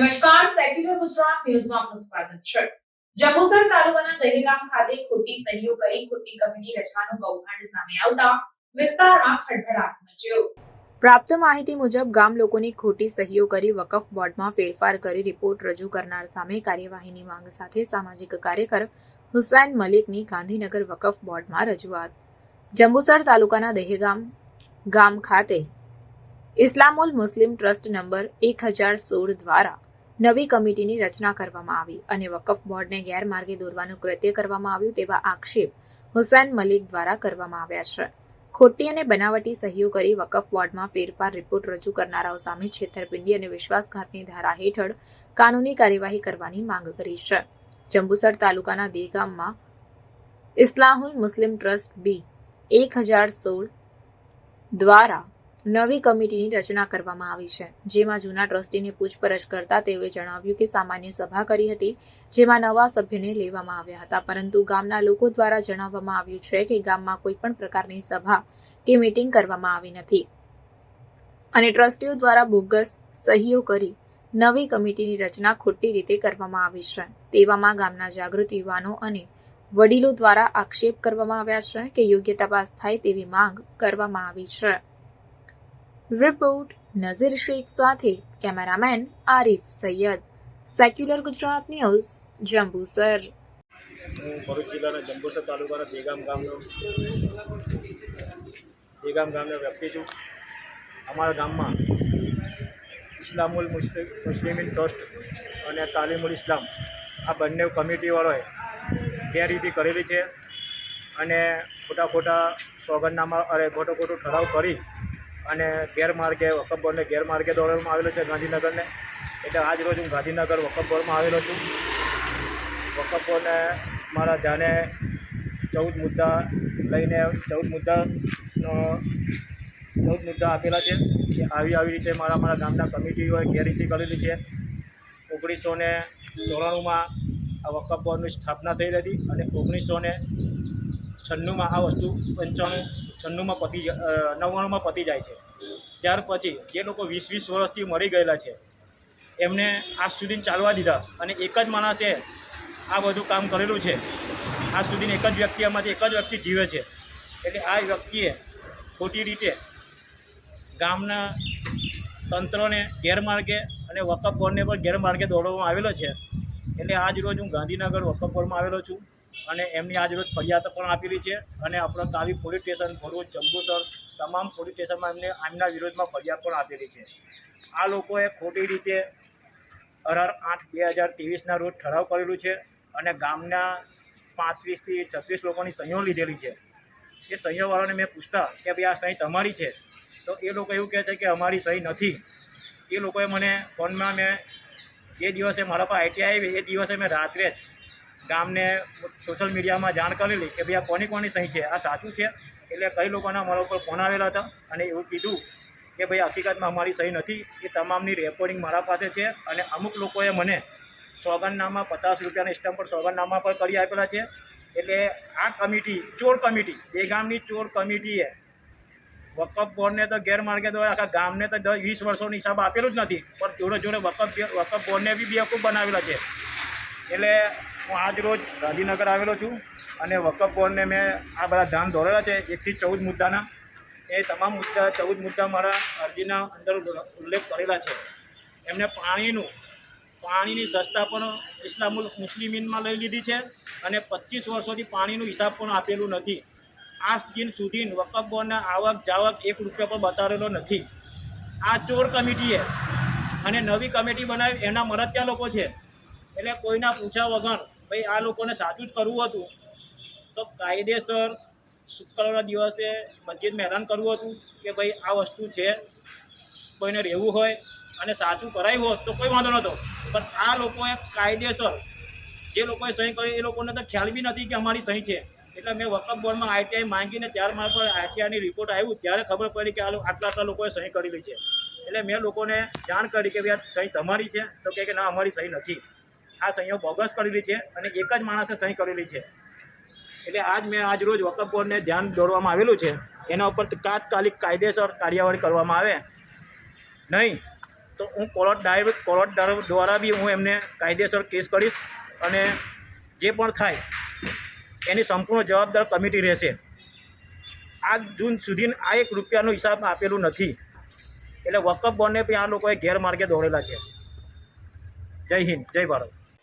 નમસ્કાર, સેક્યુલર ગુજરાત ન્યૂઝમાં આપનું સ્વાગત છે. જંબુસર તાલુકાના દહેગામ ખાતે ખોટી સહીઓ કરી ખોટી કમિટી રચવાનું કૌભાંડ સામે આવતા વિસ્તારમાં ખળભળાટ મચ્યો. પ્રાપ્ત માહિતી મુજબ, ગામ લોકોની ખોટી સહીઓ કરી વકફ બોર્ડમાં ફેરફાર કરી રિપોર્ટ રજૂ કરનાર સામે કાર્યવાહીની માંગ સાથે સામાજિક કાર્યકર હુસૈન મલિકની ગાંધીનગર વકફ બોર્ડમાં રજૂઆત. જંબુસર તાલુકાના દહેગામ ગામ ખાતે ઇસ્લામુલ મુસ્લિમ ટ્રસ્ટ નંબર એક હજાર સોળ દ્વારા નવી કમિટીની રચના કરવામાં આવી અને વકફ બોર્ડને ગેરમાર્ગે દોરવાનું કૃત્ય કરવામાં આવ્યું તેવા આક્ષેપ હુસૈન મલિક દ્વારા કરવામાં આવ્યા છે. ખોટી અને બનાવટી સહીઓ કરી વકફ બોર્ડમાં ફેરફાર રિપોર્ટ રજૂ કરનારાઓ સામે છેતરપિંડી અને વિશ્વાસઘાતની ધારા હેઠળ કાનૂની કાર્યવાહી કરવાની માંગ કરી છે. જંબુસર તાલુકાના દેગામમાં ઇસ્લાહુલ મુસ્લિમ ટ્રસ્ટ બી એક હજાર સોળ દ્વારા નવી કમિટીની રચના કરવામાં આવી છે, જેમાં જૂના ટ્રસ્ટીને પૂછપરછ કરતા તેઓએ જણાવ્યું કે સામાન્ય સભા કરી હતી, જેમાં નવા સભ્યને લેવામાં આવ્યા હતા. પરંતુ ગામના લોકો દ્વારા જણાવવામાં આવ્યું છે કે ગામમાં કોઈ પણ પ્રકારની સભા કે મીટિંગ કરવામાં આવી નથી. અને ટ્રસ્ટીઓ દ્વારા બોગસ સહીઓ કરી નવી કમિટીની રચના ખોટી રીતે કરવામાં આવી છે. તેવામાં ગામના જાગૃત યુવાનો અને વડીલો દ્વારા આક્ષેપ કરવામાં આવ્યા છે કે યોગ્ય તપાસ થાય તેવી માંગ કરવામાં આવી છે. રિપોર્ટ નઝીર શેખ સાથે cameraman Arif Sayed. Secular Gujarat news, Jambusar. હું ભરૂચ જિલ્લાના જંબુસર તાલુકાના દેગામ ગામનો દેગામ ગામનો વ્યક્તિ છું. અમારા ગામમાં ઇસ્લામુલ મુસ્લિમ, મુસ્લિમીન ટ્રસ્ટ અને તાલીમુલ ઇસ્લામ આ બંને કમિટીવાળોએ ગેરરીતિ કરેલી છે અને ખોટા ખોટા સોગંદનામા અરે ખોટો ખોટો ઠરાવ કરી અને ગેરમાર્ગે વકફ બોર્ડને ગેરમાર્ગે દોડવામાં આવેલો છે ગાંધીનગરને. એટલે આજ રોજ હું ગાંધીનગર વકફ બોર્ડમાં આવેલો છું. વકફ બોર્ડને મારા ધ્યાને ચૌદ મુદ્દા લઈને, ચૌદ મુદ્દાનો, ચૌદ મુદ્દા આપેલા છે કે આવી આવી રીતે મારા મારા ગામના કમિટીઓએ ગેરરીતિ કરેલી છે. ઓગણીસો ને ચોરાણુંમાં આ વકફ બોર્ડની સ્થાપના થઈ હતી અને ઓગણીસો ને છન્નુંમાં આ વસ્તુ પંચાણું છન્નુંમાં પતી નવ્વાણુંમાં પતી જાય છે. ત્યાર પછી જે લોકો વીસ વીસ વર્ષથી મરી ગયેલા છે, એમને આજ સુધી ચાલવા દીધા અને એક જ માણસે આ બધું કામ કરેલું છે. આજ સુધી એક જ વ્યક્તિ આમાંથી એક જ વ્યક્તિ જીવે છે. એટલે આ વ્યક્તિએ ખોટી રીતે ગામના તંત્રને ગેરમાર્ગે અને વકફ બોર્ડને પણ ગેરમાર્ગે દોડવામાં આવેલો છે. એટલે આજ રોજ હું ગાંધીનગર વકફ બોર્ડમાં આવેલો છું. અને એમની આજરોજ ફરિયાદ પણ આપેલી છે અને આપણા કાવી પોલીસ સ્ટેશન, ભરૂચ, જંબુસર તમામ પોલીસ સ્ટેશનમાં એમને આમના વિરોધમાં ફરિયાદ પણ આપેલી છે. આ લોકોએ ખોટી રીતે અઢાર આઠ બે હજાર ત્રેવીસના રોજ ઠરાવ કરેલું છે અને ગામના પાંત્રીસથી છત્રીસ લોકોની સહીઓ લીધેલી છે. એ સહીઓવાળાને મેં પૂછતા કે ભાઈ આ સહી તમારી છે? તો એ લોકો એવું કહે છે કે અમારી સહી નથી. એ લોકોએ મને ફોનમાં મેં જે દિવસે મારા પર આઈટીઆઈ આવી, એ દિવસે મેં રાત્રે જ ગામને સોશિયલ મીડિયામાં જાણ કરેલી કે ભાઈ આ કોની કોની સહી છે, આ સાચું છે? એટલે કઈ લોકોના મારા ઉપર ફોન આવેલા હતા અને એવું કીધું કે ભાઈ હકીકતમાં અમારી સહી નથી, એ તમામની રેકોર્ડિંગ મારા પાસે છે અને અમુક લોકોએ મને સોગંદનામા પચાસ રૂપિયાના સ્ટેમ્પ પર સોગંદનામા પણ કરી આપેલા છે. એટલે આ કમિટી, ચોર કમિટી બે ગામની ચોર કમિટીએ વકફ બોર્ડને તો ગેરમાર્ગે દ્વારા આખા ગામને તો દસ વીસ વર્ષોનો હિસાબ આપેલું જ નથી, પણ જોડે જોડે વકફ વકફ બોર્ડને બી બેવકૂફ બનાવેલા છે. એટલે હું આજ રોજ ગાંધીનગર આવેલો છું અને વકફ બોર્ડને મેં આ બધા ધામ દોરેલા છે, એકથી ચૌદ મુદ્દાના. એ તમામ મુદ્દા, ચૌદ મુદ્દા મારા અરજીના અંદર ઉલ્લેખ કરેલા છે. એમને પાણીનું, પાણીની સસ્તા પણ ઇસ્લામુલ મુસ્લિમીનમાં લઈ લીધી છે અને પચીસ વર્ષોથી પાણીનું હિસાબ પણ આપેલું નથી. આજ દિન સુધી વકફ બોર્ડના આવક જાવક એક રૂપિયા પણ બતાવેલો નથી. આ ચોર કમિટીએ અને નવી કમિટી બનાવી, એના મરત્યા લોકો છે. એટલે કોઈના પૂછ્યા વગર ભાઈ, આ લોકોને સાચું જ કરવું હતું. તો કાયદેસર શુક્રવારના દિવસે મસ્જિદમાં મહેરાન કરવું હતું કે ભાઈ, આ વસ્તુ છે, કોઈને રહેવું હોય અને સાચું કરાયું હોત તો કોઈ વાંધો નહોતો. પણ આ લોકોએ કાયદેસર જે લોકોએ સહી કરી, એ લોકોને તો ખ્યાલ બી નથી કે અમારી સહી છે. એટલે મેં વકફ બોર્ડમાં આઈટીઆઈ માંગીને ત્યાર મારા પર આઈટીઆઈની રિપોર્ટ આવ્યું ત્યારે ખબર પડી કે આ આટલા આટલા લોકોએ સહી કરેલી છે. એટલે મેં લોકોને જાણ કરી કે ભાઈ, આ સહી તમારી છે. તો કહે કે ના, અમારી સહી નથી. આ સહીઓ બોગસ કરેલી છે અને એક જ માણસે સહી કરેલી છે. એટલે આજ મેં આજ રોજ વકફ બોર્ડને ધ્યાન દોરવામાં આવેલું છે. એના ઉપર તાત્કાલિક કાયદેસર કાર્યવાહી કરવામાં આવે. નહીં, તો હું કોર્ટ ડાયરેક્ટ કોર્ટ દ્વારા બી હું એમને કાયદેસર કેસ કરીશ અને જે પણ થાય, એની સંપૂર્ણ જવાબદાર કમિટી રહેશે. આ જૂન સુધી આ એક રૂપિયાનો હિસાબ આપેલું નથી. એટલે વકફ બોર્ડને પણ આ લોકોએ ગેરમાર્ગે દોડેલા છે. જય હિન્દ, જય ભારત.